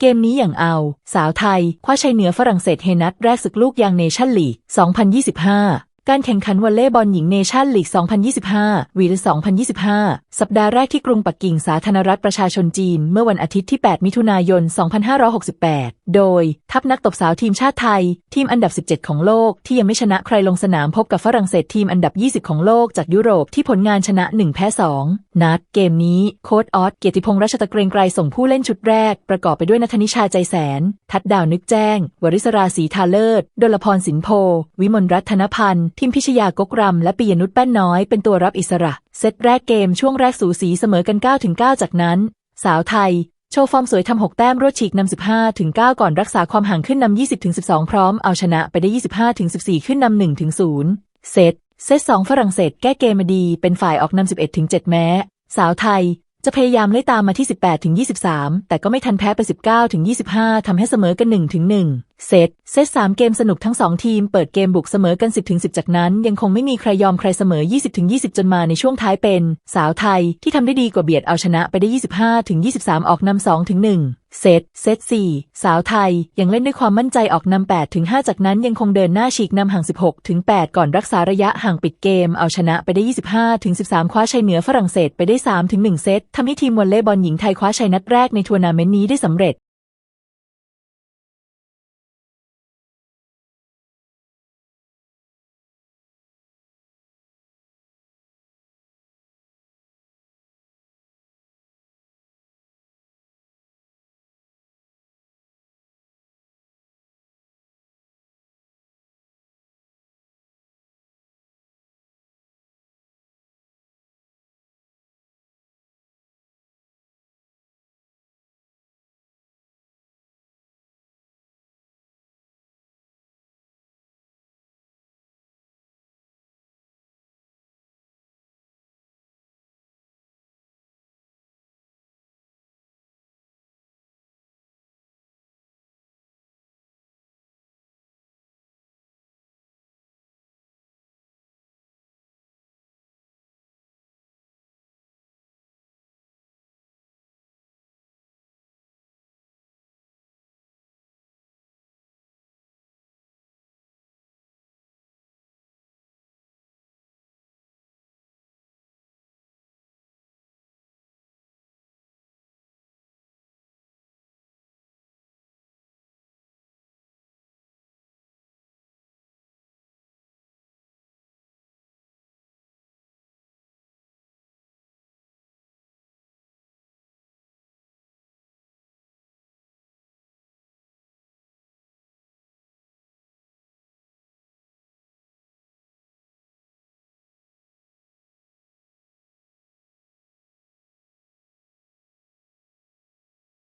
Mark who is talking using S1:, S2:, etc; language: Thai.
S1: เกมนี้อย่างเอา สาวไทย คว้าชัยเหนือฝรั่งเศสเฮนัดแรกศึกลูกยางเนชั่นลีก 2025 การแข่งขันวอลเลย์บอลหญิงเนชั่นลีก 2025 วีล2025 สัปดาห์แรกที่กรุงปักกิ่งสาธารณรัฐประชาชนจีน เมื่อวันอาทิตย์ที่ 8 มิถุนายน 2568 โดย ทัพนักตบสาวทีมชาติไทย ทีมอันดับ 17 ของโลก ที่ยังไม่ชนะใครลงสนามพบกับฝรั่งเศสทีมอันดับ 20 ของโลกจากยุโรปที่ผลงานชนะ 1 แพ้ 2 นัด เกมนี้โค้ดออสเกียรติพงษ์รัชตะเกรงไกรส่งผู้เล่นชุดแรก ประกอบไปด้วยนัทนิชาใจแสน ทัดดาวนึกแจ้ง วริศราศรีทาเลิศดลพรสินโพ วิมลรัตน์ธนพันธ์ทิมพิชยากกรำและปิยนุชแป้นน้อยเป็นตัวรับอิสระ เซตแรกเกมช่วงแรกสูสีเสมอกัน 9-9 จากนั้น สาวไทย โชว์ฟอร์มสวยทำ 6 แต้มรวดฉีกนำ 15ถึง9ก่อนรักษาความห่างขึ้นนำ 20ถึง12 พร้อมเอาชนะไปได้ 25ถึง14 ขึ้นนำ1ถึง0เซตเซต2ฝรั่งเศสแก้เกมมาดีเป็นฝ่ายออกนำ 11ถึง7แม้ สาวไทยจะพยายามไล่ตามมาที่ 18ถึง23 แต่ก็ไม่ทันแพ้ไป 19ถึง25ทำให้เสมอกัน1ถึง1 เซตเซต3เกมสนุกทั้ง2ทีมเปิดเกมบุกเสมอกัน 10ถึง10 จากนั้น ยังคงไม่มีใครยอมใครเสมอ 20ถึง20 จนมาในช่วงท้ายเป็น สาวไทยที่ทำได้ดีกว่าเบียดเอาชนะไปได้ 25ถึง23 ออกนำ2ถึง1เซตเซต4สาวไทยยังเล่นด้วยความมั่นใจออกนำ8ถึง5จากนั้นยังคงเดินหน้าฉีกนำห่าง 16ถึง8ก่อนรักษาระยะห่างปิดเกม เอาชนะไปได้ 25ถึง13 คว้าชัยเหนือฝรั่งเศสไปได้3ถึง1เซตทำให้ทีมวอลเลย์บอลหญิงไทยคว้าชัยนัดแรกในทัวร์นาเมนต์นี้ได้สำเร็จ